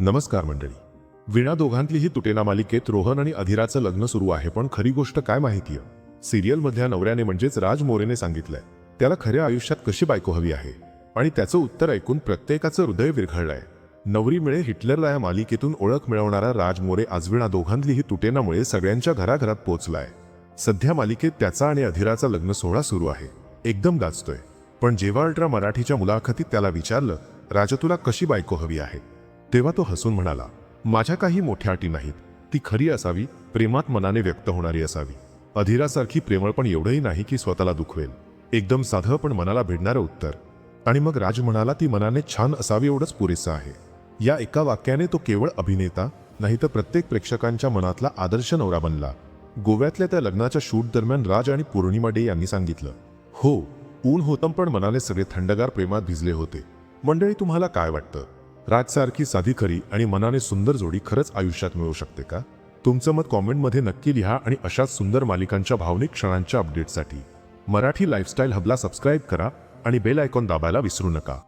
नमस्कार मंडळी. विणा दोघांतलीही तुटेना मालिकेत रोहन आणि अधिराचं लग्न सुरू आहे पण खरी गोष्ट काय माहितीय? सिरियल मधल्या नवऱ्याने म्हणजेच राज मोरेने सांगितलंय त्याला खऱ्या आयुष्यात कशी बायको हवी आहे? आणि त्याचं उत्तर ऐकून प्रत्येकाचं हृदय विरघळलंय. नवरी मिळे हिटलरला या मालिकेतून ओळख मिळवणारा राज मोरे आजविणा दोघांतली दोघांतलीही तुटेनामुळे सगळ्यांच्या घराघरात पोहोचलाय सध्या मालिकेत त्याचा आणि अधिराचा लग्न सोहळा सुरू आहे. एकदम गाजतोय. पण जेव्हा अल्ट्रा मराठीच्या मुलाखतीत त्याला विचारलं राजा तुला कशी बायको हवी आहे? तेव्हा तो हसून म्हणाला माझ्या काही मोठ्या अटी नाहीत. ती खरी असावी प्रेमात मनाने व्यक्त होणारी असावी. अधीरासारखी प्रेमळ पण एवढंही नाही की स्वतःला दुखवेल. एकदम साधं पण मनाला भिडणारं उत्तर. आणि मग राज म्हणाला ती मनाने छान असावी एवढंच पुरेसं आहे. या एका वाक्याने तो केवळ अभिनेता नाही तर प्रत्येक प्रेक्षकांच्या मनातला आदर्श नवरा बनला. गोव्यातल्या त्या लग्नाच्या शूट दरम्यान राज आणि पौर्णिमा डे यांनी सांगितलं हो ऊन होतं पण मनाने सगळे थंडगार प्रेमात भिजले होते. मंडळी तुम्हाला काय वाटतं? राजसारखी साधी खरी आणि मनाने सुंदर जोडी खरंच आयुष्यात मिळू शकते का? तुमचं मत कॉमेंटमध्ये नक्की लिहा आणि अशाच सुंदर मालिकांच्या भावनिक क्षणांच्या अपडेटसाठी मराठी लाईफस्टाईल हबला सबस्क्राईब करा आणि बेल आयकॉन दाबायला विसरू नका.